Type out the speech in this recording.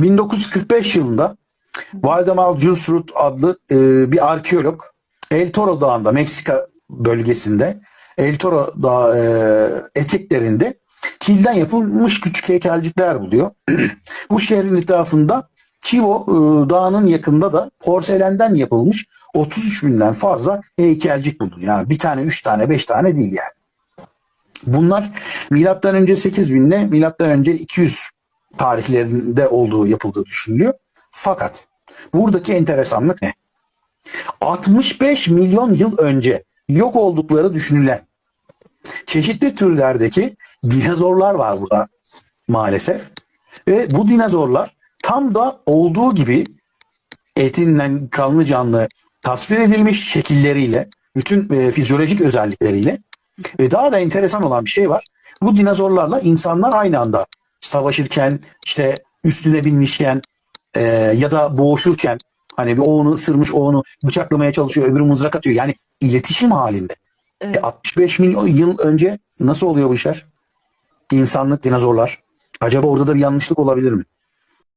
1945 yılında Valdemar Jursrud adlı e, bir arkeolog El Toro Dağı'nda Meksika bölgesinde El Toro Dağı e, eteklerinde kilden yapılmış küçük heykelcikler buluyor. Bu şehrin etrafında Chivo e, Dağı'nın yakında da porselenden yapılmış 33 binden fazla heykelcik bulundu. Yani bir tane, üç tane, beş tane değil yani. Bunlar milattan önce 8000 ile milattan önce 200 tarihlerinde olduğu yapıldığı düşünülüyor. Fakat buradaki enteresanlık ne? 65 milyon yıl önce yok oldukları düşünülen çeşitli türlerdeki dinozorlar var burada maalesef. Ve bu dinozorlar tam da olduğu gibi etinden kanlı canlı tasvir edilmiş şekilleriyle, bütün e, fizyolojik özellikleriyle ve daha da enteresan olan bir şey var. Bu dinozorlarla insanlar aynı anda savaşırken, işte üstüne binmişken e, ya da boğuşurken hani bir o onu ısırmış, o onu bıçaklamaya çalışıyor, öbürü mızrak atıyor. Yani iletişim halinde. Evet. E, 65 milyon yıl önce nasıl oluyor bu işler? İnsanlık, dinozorlar. Acaba orada da bir yanlışlık olabilir mi?